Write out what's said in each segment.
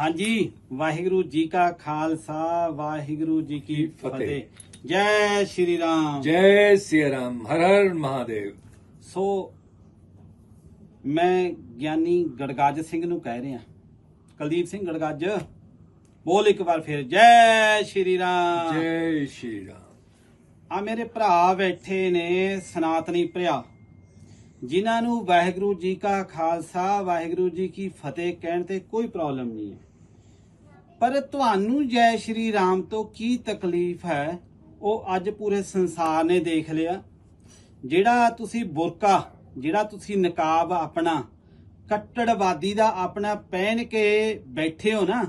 ਹਾਂਜੀ ਵਾਹਿਗੁਰੂ ਜੀ ਕਾ ਖਾਲਸਾ ਵਾਹਿਗੁਰੂ ਜੀ ਕੀ ਫਤਿਹ। ਜੈ ਸ਼੍ਰੀ ਰਾਮ। ਜੈ ਸਿਆ ਰਾਮ ਹਰ ਹਰ ਮਹਾਦੇਵ। ਸੋ ਮੈਂ ਗਿਆਨੀ ਗੜਗੱਜ ਸਿੰਘ ਨੂੰ ਕਹਿ ਰਿਹਾ। ਕੁਲਦੀਪ ਸਿੰਘ ਗੜਗੱਜ ਬੋਲ ਇੱਕ ਵਾਰ ਫਿਰ। ਜੈ ਸ਼੍ਰੀ ਰਾਮ। ਜੈ ਸ਼੍ਰੀ ਰਾਮ। ਆ ਮੇਰੇ ਭਰਾ ਬੈਠੇ ਨੇ ਸਨਾਤਨੀ ਭਰਾ। ਜਿਨ੍ਹਾਂ ਨੂੰ ਵਾਹਿਗੁਰੂ ਜੀ ਕਾ ਖਾਲਸਾ ਵਾਹਿਗੁਰੂ ਜੀ ਕੀ ਫਤਿਹ ਕਹਿਣ ਤੇ ਕੋਈ ਪ੍ਰੋਬਲਮ ਨਹੀਂ ਹੈ। ਪਰ ਤੁਹਾਨੂੰ ਜੈ ਸ਼੍ਰੀ ਰਾਮ ਤੋਂ ਕੀ ਤਕਲੀਫ ਹੈ? ਉਹ ਅੱਜ ਪੂਰੇ ਸੰਸਾਰ ਨੇ ਦੇਖ ਲਿਆ। ਜਿਹੜਾ ਤੁਸੀਂ ਬੁਰਕਾ, ਜਿਹੜਾ ਤੁਸੀਂ ਨਕਾਬ ਆਪਣਾ, ਕੱਟੜਵਾਦੀ ਦਾ ਆਪਣਾ ਪਹਿਨ ਕੇ ਬੈਠੇ ਹੋ ਨਾ,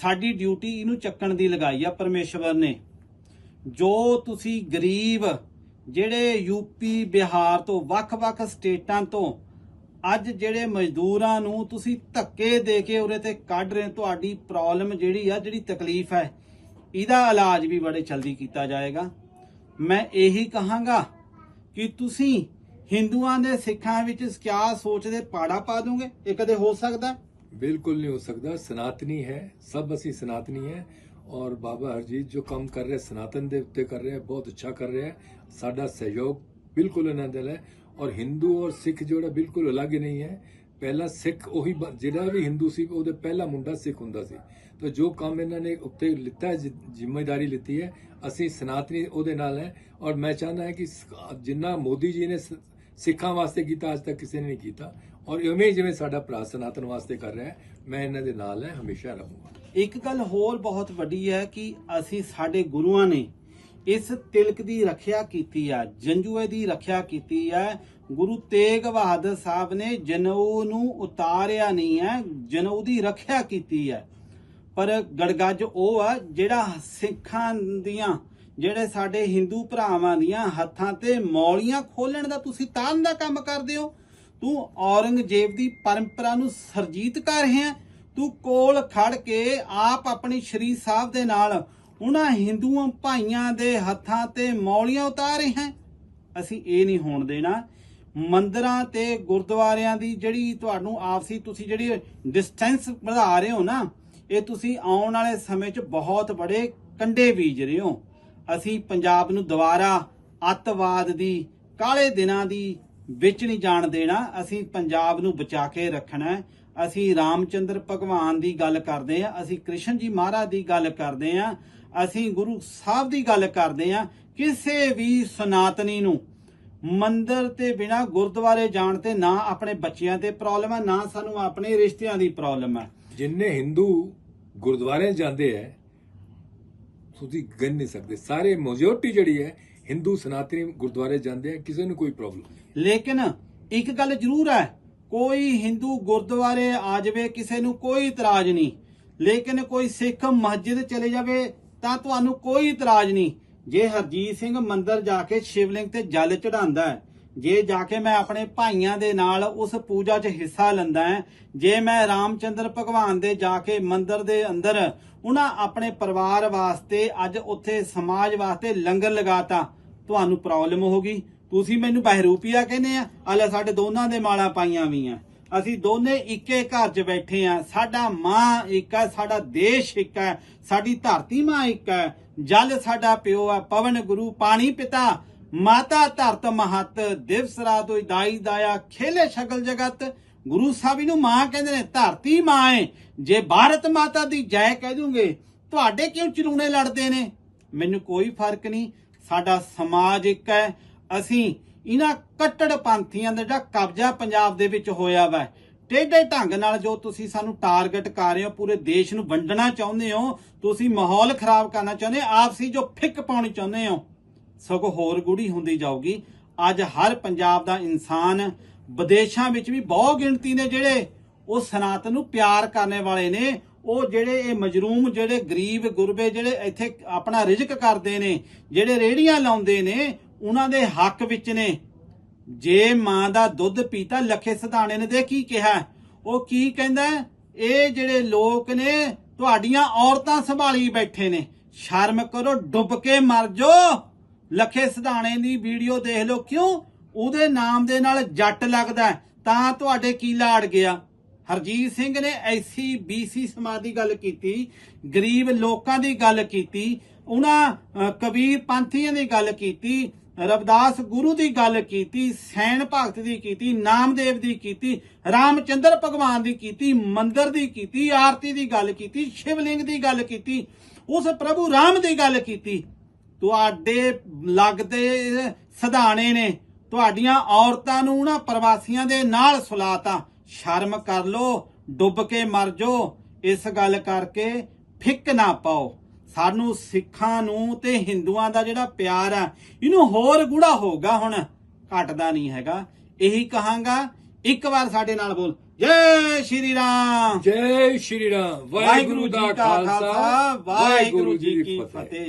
ਸਾਡੀ ਡਿਊਟੀ ਇਹਨੂੰ ਚੱਕਣ ਦੀ ਲਗਾਈ ਆ ਪਰਮੇਸ਼ਵਰ ਨੇ। ਜੋ ਤੁਸੀਂ ਗਰੀਬ, ਜਿਹੜੇ ਯੂਪੀ ਬਿਹਾਰ ਤੋਂ ਵੱਖ-ਵੱਖ ਸਟੇਟਾਂ ਤੋਂ ਅੱਜ ਜਿਹੜੇ ਮਜ਼ਦੂਰਾਂ ਨੂੰ ਤੁਸੀਂ ਧੱਕੇ ਦੇ ਕੇ ਉਰੇ ਤੇ ਕੱਢ ਰਹੇ ਤੁਹਾਡੀ ਪ੍ਰੋਬਲਮ ਜਿਹੜੀ ਆ, ਜਿਹੜੀ ਤਕਲੀਫ ਹੈ, ਇਹਦਾ ਇਲਾਜ ਵੀ ਬੜੇ ਜਲਦੀ ਕੀਤਾ ਜਾਏਗਾ। ਮੈਂ ਇਹੀ ਕਹਾਂਗਾ ਕਿ ਤੁਸੀਂ ਹਿੰਦੂਆਂ ਦੇ ਸਿੱਖਾਂ ਵਿੱਚ ਕਿਆ ਸੋਚਦੇ ਪਾੜਾ ਪਾ ਦੋਗੇ? ਇਹ ਕਦੇ ਹੋ ਸਕਦਾ? ਬਿਲਕੁਲ ਨਹੀਂ ਹੋ ਸਕਦਾ। ਸਨਾਤਨੀ ਹੈ। ਸਭ ਅਸੀਂ ਸਨਾਤਨੀ ਹੈ। ਔਰ ਬਾਬਾ ਹਰਜੀਤ ਜੋ ਕੰਮ ਕਰ ਰਿਹਾ, ਸਨਾਤਨ ਦੇ ਉੱਤੇ ਕਰ ਰਿਹਾ, ਬਹੁਤ ਅੱਛਾ ਕਰ ਰਿਹਾ ਸਾਡਾ ਸਹਿਯੋਗ ਬਿਲਕੁਲ ਇਹਨਾਂ ਦੇ ਹੈ। ਔਰ ਹਿੰਦੂ ਔਰ ਸਿੱਖ ਜਿਹੜਾ ਬਿਲਕੁਲ ਅਲੱਗ ਨਹੀਂ ਹੈ। ਪਹਿਲਾ ਸਿੱਖ ਉਹੀ ਬ- ਜਿਹੜਾ ਵੀ ਹਿੰਦੂ ਸੀ, ਉਹਦੇ ਪਹਿਲਾ ਮੁੰਡਾ ਸਿੱਖ ਹੁੰਦਾ ਸੀ। ਤਾਂ ਜੋ ਕੰਮ ਇਹਨਾਂ ਨੇ ਉੱਤੇ ਲਿੱਤਾ ਜ਼ਿ- ਜ਼ਿੰਮੇਵਾਰੀ ਲਿੱਤੀ ਹੈ, ਅਸੀਂ ਸਨਾਤਨੀ ਉਹਦੇ ਨਾਲ ਹੈ। ਔਰ ਮੈਂ ਚਾਹੁੰਦਾ ਹਾਂ ਕਿ ਜਿੰਨਾ ਮੋਦੀ ਜੀ ਨੇ ਸ- ਸਿੱਖਾਂ ਵਾਸਤੇ ਕੀਤਾ, ਅੱਜ ਤੱਕ ਕਿਸੇ ਨੇ ਨਹੀਂ ਕੀਤਾ। ਔਰ ਇਵੇਂ ਜਿਵੇਂ ਸਾਡਾ ਭਰਾ ਸਨਾਤਨ ਵਾਸਤੇ ਕਰ ਰਿਹਾ ਮੈਂ ਇਹਨਾਂ ਦੇ ਨਾਲ ਹੈ, ਹਮੇਸ਼ਾ ਰਹੂੰਗਾ। ਇੱਕ ਗੱਲ ਹੋਰ ਬਹੁਤ ਵੱਡੀ ਹੈ ਕਿ ਅਸੀਂ ਸਾਡੇ ਗੁਰੂਆਂ ਨੇ ਇਸ ਤਿਲਕ ਦੀ ਰੱਖਿਆ ਕੀਤੀ ਆ, ਜੰਜੂਏ ਦੀ ਰੱਖਿਆ ਕੀਤੀ ਹੈ ਗੁਰੂ ਤੇਗ ਬਹਾਦਰ ਸਾਹਿਬ ਨੇ ਜਨਊ ਨੂੰ ਉਤਾਰਿਆ ਨਹੀਂ ਹੈ, ਜਨਊ ਦੀ ਰੱਖਿਆ ਕੀਤੀ ਹੈ। ਪਰ ਗੜਗੱਜ ਉਹ ਆ, ਜਿਹੜਾ ਸਿੱਖਾਂ ਦੀਆਂ, ਜਿਹੜੇ ਸਾਡੇ ਹਿੰਦੂ ਭਰਾਵਾਂ ਦੀਆਂ ਹੱਥਾਂ ਤੇ ਮੌਲੀਆਂ ਖੋਲਣ ਦਾ ਤੁਸੀਂ ਤਾਨ ਦਾ ਕੰਮ ਕਰਦੇ ਹੋ। ਤੂੰ ਔਰੰਗਜ਼ੇਬ ਦੀ ਪਰੰਪਰਾ ਨੂੰ ਸਰਜੀਤ ਕਰ ਰਿਹਾ ਤੂੰ ਕੋਲ ਖੜ ਕੇ ਆਪ ਆਪਣੀ ਸ਼੍ਰੀ ਸਾਹਿਬ ਦੇ ਨਾਲ ਉਹਨਾਂ ਹਿੰਦੂਆਂ ਭਾਈਆਂ ਦੇ ਹੱਥਾਂ ਤੇ ਮੌਲੀਆਂ ਉਤਾਰ ਰਿਹਾ ਅਸੀਂ ਇਹ ਨਹੀਂ ਹੋਣ ਦੇਣਾ। ਮੰਦਰਾਂ ਤੇ ਗੁਰਦੁਆਰਿਆਂ ਦੀ ਜਿਹੜੀ ਤੁਹਾਨੂੰ ਆਪਸੀ ਤੁਸੀਂ ਜਿਹੜੀ ਡਿਸਟੈਂਸ ਵਧਾ ਰਹੇ ਹੋ ਨਾ, ਇਹ ਤੁਸੀਂ ਆਉਣ ਵਾਲੇ ਸਮੇਂ 'ਚ ਬਹੁਤ ਬੜੇ ਕੰਡੇ ਬੀਜ ਰਹੇ ਹੋ। ਅਸੀਂ ਪੰਜਾਬ ਨੂੰ ਦੁਬਾਰਾ ਅੱਤਵਾਦ ਦੀ, ਕਾਲੇ ਦਿਨਾਂ ਦੀ ਵਿੱਚ ਨਹੀਂ ਜਾਣ ਦੇਣਾ। ਅਸੀਂ ਪੰਜਾਬ ਨੂੰ ਬਚਾ ਕੇ ਰੱਖਣਾ ਅਸੀਂ ਰਾਮਚੰਦਰ ਭਗਵਾਨ ਦੀ ਗੱਲ ਕਰਦੇ ਆ ਅਸੀਂ ਕ੍ਰਿਸ਼ਨ ਜੀ ਮਹਾਰਾਜ ਦੀ ਗੱਲ ਕਰਦੇ ਆ ਅਸੀਂ ਗੁਰੂ ਸਾਹਿਬ ਦੀ ਗੱਲ ਕਰਦੇ ਆ ਕਿਸੇ ਵੀ ਸਨਾਤਨੀ ਨੂੰ ਮੰਦਰ ਤੇ ਬਿਨਾ ਗੁਰਦੁਆਰੇ ਜਾਣ ਤੇ ਨਾ ਆਪਣੇ ਬੱਚਿਆਂ ਤੇ ਪ੍ਰੋਬਲਮ ਹੈ ਨਾ ਸਾਨੂੰ ਆਪਣੇ ਰਿਸ਼ਤਿਆਂ ਦੀ ਪ੍ਰੋਬਲਮ ਹੈ। ਜਿੰਨੇ ਹਿੰਦੂ ਗੁਰਦੁਆਰੇ ਜਾਂਦੇ ਹੈ ਤੁਸੀਂ ਗਿਣ ਨਹੀਂ ਸਕਦੇ। ਸਾਰੇ ਮੈਜੋਰਟੀ ਜਿਹੜੀ ਹੈ ਹਿੰਦੂ ਸਨਾਤਨੀ ਗੁਰਦੁਆਰੇ ਜਾਂਦੇ ਹੈ ਕਿਸੇ ਨੂੰ ਕੋਈ ਪ੍ਰੋਬਲਮ ਨਹੀਂ। ਲੇਕਿਨ ਇੱਕ ਗੱਲ ਜ਼ਰੂਰ ਹੈ ਕੋਈ ਹਿੰਦੂ ਗੁਰਦੁਆਰੇ ਆ ਜਾਵੇ, ਕਿਸੇ ਨੂੰ ਕੋਈ ਇਤਰਾਜ਼ ਨਹੀਂ। ਲੇਕਿਨ ਕੋਈ ਸਿੱਖ ਮਸਜਿਦ ਚਲੇ ਜਾਵੇ, ਤਾਂ ਤੁਹਾਨੂੰ ਕੋਈ ਇਤਰਾਜ਼ ਨਹੀਂ। ਜੇ ਹਰਜੀਤ ਸਿੰਘ ਮੰਦਰ ਜਾ ਕੇ ਸ਼ਿਵਲਿੰਗ ਤੇ ਜਲ ਚੜਾਉਂਦਾ ਹੈ, ਜੇ ਜਾ ਕੇ ਮੈਂ ਆਪਣੇ ਭਾਈਆਂ ਦੇ ਨਾਲ ਉਸ ਪੂਜਾ 'ਚ ਹਿੱਸਾ ਲੈਂਦਾ ਹੈ, ਜੇ ਮੈਂ ਰਾਮਚੰਦਰ ਭਗਵਾਨ ਦੇ ਜਾ ਕੇ ਮੰਦਰ ਦੇ ਅੰਦਰ ਉਹਨਾਂ ਆਪਣੇ ਪਰਿਵਾਰ ਵਾਸਤੇ ਅੱਜ ਉੱਥੇ ਸਮਾਜ ਵਾਸਤੇ ਲੰਗਰ ਲਗਾਤਾ, ਤੁਹਾਨੂੰ ਪ੍ਰੋਬਲਮ ਹੋਗੀ ਤੁਸੀਂ ਮੈਨੂੰ ਬਹਿਰੂਪੀਆ ਕਹਿੰਦੇ ਆ? ਆਲੇ ਸਾਡੇ ਦੋਨਾਂ ਦੇ ਮਾਲਾ ਪਾਈਆਂ ਵੀ ਆ ਅਸੀਂ ਦੋਨੇ ਇੱਕੇ ਘਰ 'ਚ ਬੈਠੇ ਆ। ਸਾਡਾ ਮਾਂ ਇੱਕ ਹੈ, ਸਾਡਾ ਦੇਸ਼ ਇੱਕ ਹੈ, ਸਾਡੀ ਧਰਤੀ ਮਾਂ ਇੱਕ ਹੈ। ਜਲ ਸਾਡਾ ਪਿਓ ਹੈ ਪਵਨ ਗੁਰੂ, ਪਾਣੀ ਪਿਤਾ। ਮਾਤਾ ਧਰਤ ਮਹਤ, ਦਿਵਸ ਰਾਤ ਹੋਈ ਦਾਈ ਦਾਇਆ, ਖੇਲੇ ਸ਼ਕਲ ਜਗਤ। ਗੁਰੂ ਸਾਹਿਬ ਨੂੰ ਮਾਂ ਕਹਿੰਦੇ ਨੇ, ਧਰਤੀ ਮਾਂ ਏ। ਜੇ ਭਾਰਤ ਮਾਤਾ ਦੀ ਜੈ ਕਹਿ ਦੂੰਗੇ, ਤੁਹਾਡੇ ਕਿਉਂ ਚਲੂਣੇ ਲੜਦੇ ਨੇ? ਮੈਨੂੰ ਕੋਈ ਫ਼ਰਕ ਨਹੀਂ। ਸਾਡਾ ਸਮਾਜ ਇੱਕ ਹੈ ਅਸੀਂ ਇਹਨਾਂ ਕੱਟੜ ਪੰਥੀਆਂ ਦਾ ਜਿਹੜਾ ਕਬਜ਼ਾ ਪੰਜਾਬ ਦੇ ਵਿੱਚ ਹੋਇਆ ਵਾ। ਟੇਢੇ ਢੰਗ ਨਾਲ ਜੋ ਤੁਸੀਂ ਸਾਨੂੰ ਟਾਰਗੇਟ ਕਰ ਰਹੇ ਹੋ ਪੂਰੇ ਦੇਸ਼ ਨੂੰ ਵੰਡਣਾ ਚਾਹੁੰਦੇ ਹੋ ਤੁਸੀਂ ਮਾਹੌਲ ਖਰਾਬ ਕਰਨਾ ਚਾਹੁੰਦੇ ਹੋ, ਆਪਸੀ ਜੋ ਫਿੱਕ ਪਾਉਣੀ ਚਾਹੁੰਦੇ ਹੋ ਸਗੋਂ ਹੋਰ ਗੂੜੀ ਹੁੰਦੀ ਜਾਊਗੀ। ਅੱਜ ਹਰ ਪੰਜਾਬ ਦਾ ਇਨਸਾਨ ਵਿਦੇਸ਼ਾਂ ਵਿੱਚ ਵੀ ਬਹੁ ਗਿਣਤੀ ਨੇ ਜਿਹੜੇ ਉਹ ਸਨਾਤਨ ਨੂੰ ਪਿਆਰ ਕਰਨੇ ਵਾਲੇ ਨੇ ਉਹ ਜਿਹੜੇ ਇਹ ਮਜਰੂਮ ਜਿਹੜੇ ਗਰੀਬ ਗੁਰਬੇ ਜਿਹੜੇ ਇੱਥੇ ਆਪਣਾ ਰਿਜ਼ਕ ਕਰਦੇ ਨੇ ਜਿਹੜੇ ਰੇੜੀਆਂ ਲਾਉਂਦੇ ਨੇ ਉਹਨਾਂ ਦੇ ਹੱਕ ਵਿੱਚ ਨੇ। ਜੇ ਮਾਂ ਦਾ ਦੁੱਧ ਪੀਤਾ, ਲਖੇ ਸਿਧਾਣੇ ਨੇ ਦੇ ਕੀ ਕਿਹਾ? ਉਹ ਕੀ ਕਹਿੰਦਾ? ਇਹ ਜਿਹੜੇ ਲੋਕ ਨੇ, ਤੁਹਾਡੀਆਂ ਔਰਤਾਂ ਸੰਭਾਲੀ ਬੈਠੇ ਨੇ। ਸ਼ਰਮ ਕਰੋ, ਡੁੱਬ ਕੇ ਮਰ ਜੋ ਲਖੇ ਸਿਧਾਣੇ ਦੀ ਵੀਡੀਓ ਦੇਖ ਲਓ। ਕਿਉਂ? ਉਹਦੇ ਨਾਮ ਦੇ ਨਾਲ ਜੱਟ ਲੱਗਦਾ ਤਾਂ ਤੁਹਾਡੇ ਕੀ ਲਾੜ ਗਿਆ? ਹਰਜੀਤ ਸਿੰਘ ਨੇ ਐਸੀ ਬੀਸੀ ਸਮਾਜ ਦੀ ਗੱਲ ਕੀਤੀ, ਗਰੀਬ ਲੋਕਾਂ ਦੀ ਗੱਲ ਕੀਤੀ, ਉਹਨਾਂ ਕਬੀਰ ਪੰਥੀਆਂ ਦੀ ਗੱਲ ਕੀਤੀ ਰਵਿਦਾਸ ਗੁਰੂ ਦੀ ਗੱਲ ਕੀਤੀ ਸੈਣ ਭਗਤ ਦੀ ਕੀਤੀ, ਨਾਮਦੇਵ ਦੀ ਕੀਤੀ, ਰਾਮਚੰਦਰ ਭਗਵਾਨ ਦੀ ਕੀਤੀ, ਮੰਦਰ ਦੀ ਕੀਤੀ, ਆਰਤੀ ਦੀ ਗੱਲ ਕੀਤੀ, ਸ਼ਿਵਲਿੰਗ ਦੀ ਗੱਲ ਕੀਤੀ, ਉਸ ਪ੍ਰਭੂ ਰਾਮ ਦੀ ਗੱਲ ਕੀਤੀ। ਤੁਹਾਡੇ ਲੱਗਦੇ ਸਧਾਣੇ ਨੇ, ਤੁਹਾਡੀਆਂ ਔਰਤਾਂ ਨੂੰ ਨਾ ਪ੍ਰਵਾਸੀਆਂ ਦੇ ਨਾਲ ਸੁਲਾਤਾ। ਸ਼ਰਮ ਕਰ ਲੋ ਡੁੱਬ ਕੇ ਮਰ ਜੋ ਇਸ ਗੱਲ ਕਰਕੇ ਫਿੱਕ ਨਾ ਪਾਓ। ਸਾਨੂੰ ਸਿੱਖਾਂ ਨੂੰ ਤੇ ਹਿੰਦੂਆਂ ਦਾ ਜਿਹੜਾ ਪਿਆਰ ਆ ਇਹਨੂੰ ਹੋਰ ਗੂੜਾ ਹੋਗਾ ਹੁਣ। ਘਟਦਾ ਨਹੀਂ ਹੈਗਾ। ਇਹੀ ਕਹਾਂਗਾ ਇੱਕ ਵਾਰ ਸਾਡੇ ਨਾਲ ਬੋਲ। ਜੈ ਸ਼੍ਰੀ ਰਾਮ। ਜੈ ਸ਼੍ਰੀ ਰਾਮ। ਵਾਹਿਗੁਰੂ ਦਾ ਖਾਲਸਾ ਵਾਹਿਗੁਰੂ ਜੀ ਕੀ ਫਤਿਹ।